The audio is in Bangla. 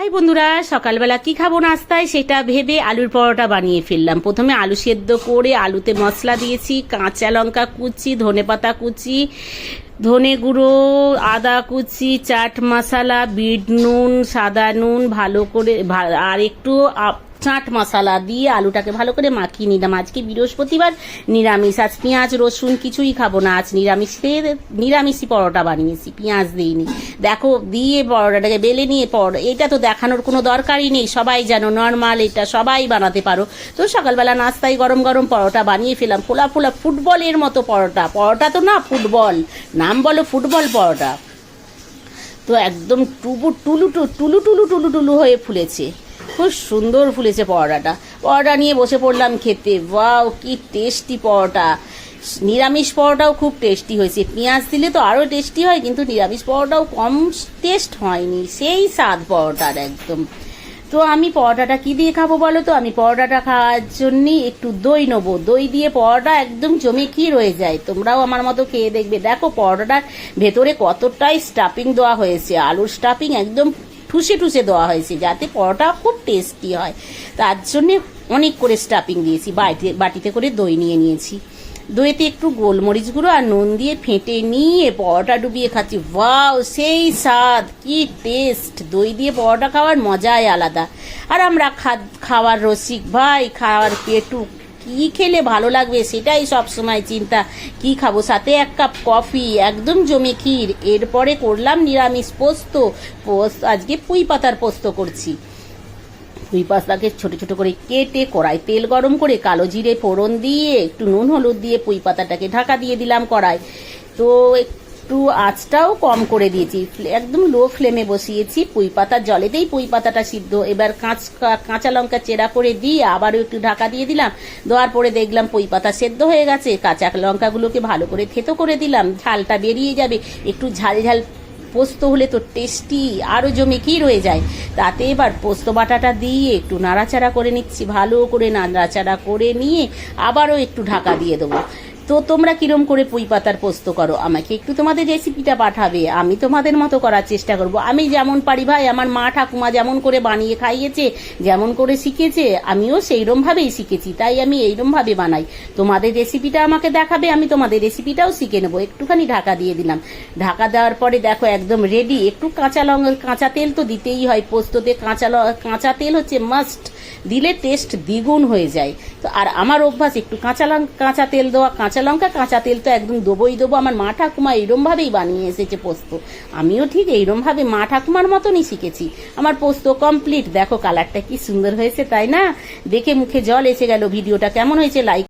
হাই বন্ধুরা, সকালবেলা কি খাব নাস্তায় সেটা ভেবে আলুর পরোটা বানিয়ে ফেললাম। প্রথমে আলু সেদ্ধ করে আলুতে মশলা দিয়েছি, কাঁচা লঙ্কা কুচি, ধনে পাতা কুচি, ধনে গুঁড়ো, আদা কুচি, চাট মশলা, বিট নুন, সাদা নুন, ভালো করে আর একটু চাট মশলা দিয়ে আলুটাকে ভালো করে মাখিয়ে নিলাম। আজকে বৃহস্পতিবার নিরামিষ। আজ পেঁয়াজ, রসুন কিছুই খাব না। আজ নিরামিষ খেয়ে নিরামিষই পরোটা বানিয়েছি, পেঁয়াজ দিইনি। দেখো, দিয়ে পরোটাটাকে বেলে নিয়ে পর এটা তো দেখানোর কোনো দরকারই নেই। সবাই জানো নর্মাল এটা সবাই বানাতে পারো। তো সকালবেলা নাস্তায় গরম গরম পরোটা বানিয়ে ফেলাম ফোলা ফোলা ফুটবলের মতো পরোটা। পরোটা তো না, ফুটবল। নাম বলো ফুটবল পরোটা। তো একদম টুবু টুলু টুলু টুলু টুলু টুলু হয়ে ফুলেছে। খুব সুন্দর ফুলেছে পরোটাটা। পরোটা নিয়ে বসে পড়লাম খেতে। ওয়াও, কি টেস্টি পরোটা। নিরামিষ পরোটাও খুব টেস্টি হয়েছে। পেঁয়াজ দিলে তো আরও টেস্টি হয়, কিন্তু নিরামিষ পরোটাও কম টেস্ট হয়নি। সেই স্বাদ পরোটার একদম। তো আমি পরোটাটা কি দিয়ে খাব বলো তো? আমি পরোটাটা খাওয়ার জন্যই একটু দই নেব। দই দিয়ে পরোটা একদম জমে কি রয়ে যায়। তোমরাও আমার মতো খেয়ে দেখবে। দেখো পরোটাটার ভেতরে কতটাই স্টাফিং দেওয়া হয়েছে। আলুর স্টাফিং একদম ঠুসে ঠুসে দেওয়া হয়েছে যাতে পরোটা খুব টেস্টি হয়। তার জন্যে অনেক করে স্টাফিং দিয়েছি বাটিতে বাটিতে করে দই নিয়ে নিয়েছি। দইতে একটু গোলমরিচ গুঁড়ো আর নুন দিয়ে ফেটে নিয়ে পরোটা ডুবিয়ে খাচ্ছি। ওয়াও, সেই স্বাদ, কি টেস্ট দই দিয়ে পরোটা খাওয়ার মজাই আলাদা। আর আমরা খাওয়ার রসিক ভাই, খাওয়ার পেটু কি খেলে ভালো লাগবে সেটাই সব সময় চিন্তা। কি খাব? সাথে এক কাপ কফি, একদম জমে ক্ষীর। এরপরে করলাম নিরামিষ পোস্ত। পোস্ত, আজকে পুঁই পাতার পোস্ত করছি। দুই পাতাকে ছোট ছোট করে কেটে কড়াই তেল গরম করে কালো জিরে ফোড়ন দিয়ে, একটু নুন, হলুদ দিয়ে পুঁই পাতাটাকে ঢাকা দিয়ে দিলাম কড়াই। তো একটু আঁচটাও কম করে দিয়েছি। একদম লো ফ্লেমে বসিয়েছি। পুঁই পাতার জলেতেই পুঁই পাতাটা সিদ্ধ। এবার কাঁচ কাঁচা লঙ্কা চেরা করে দিয়ে আবারও একটু ঢাকা দিয়ে দিলাম। দেওয়ার পরে দেখলাম পুঁই পাতা সেদ্ধ হয়ে গেছে। কাঁচা লঙ্কাগুলোকে ভালো করে থেতো করে দিলাম। ঝালটা বেরিয়ে যাবে। একটু ঝাল ঝাল পোস্ত হলে তো টেস্টি আরও জমে কি রয়ে যায়। তাতে এবার পোস্ত বাটাটা দিয়ে একটু নাড়াচাড়া করে নিচ্ছি। ভালো করে নাড়াচাড়া করে নিয়ে আবারও একটু ঢাকা দিয়ে দেবো। তো তোমরা কিরম করে পুঁই পাতার পোস্ত করো? আমাকে একটু তোমাদের রেসিপিটা পাঠাবে। আমি তোমাদের মতো করার চেষ্টা করব। আমি যেমন পারি ভাই, আমার মা ঠাকুমা যেমন করে বানিয়ে খাইয়েছে, যেমন করে শিখেছে, আমিও সেইরমভাবেই শিখেছি, তাই আমি এইরমভাবে বানাই। তোমাদের রেসিপিটা আমাকে দেখাবে, আমি তোমাদের রেসিপিটাও শিখে নেব। একটুখানি ঢাকা দিয়ে দিলাম। ঢাকা দেওয়ার পরে দেখো একদম রেডি একটু কাঁচা লঙ্কা কাঁচা তেল তো দিতেই হয় পোস্ততে। কাঁচা কাঁচা তেল হচ্ছে মাস্ট দিলে টেস্ট দ্বিগুণ হয়ে যায়। তো আর আমার অভ্যাস একটু কাঁচা লঙ্কা কাঁচা তেল দেওয়া, কাঁচা লঙ্কা, কাঁচা তেল তো একদম দেবোই দেবো। আমার মা ঠাকুমা এইরমভাবেই বানিয়ে এসেছে পোস্ত। আমিও ঠিক এইরমভাবে মা ঠাকুমার মতনই শিখেছি। আমার পোস্ত কমপ্লিট দেখো কালারটা কি সুন্দর হয়েছে, তাই না? দেখে মুখে জল এসে গেল। ভিডিওটা কেমন হয়েছে লাইক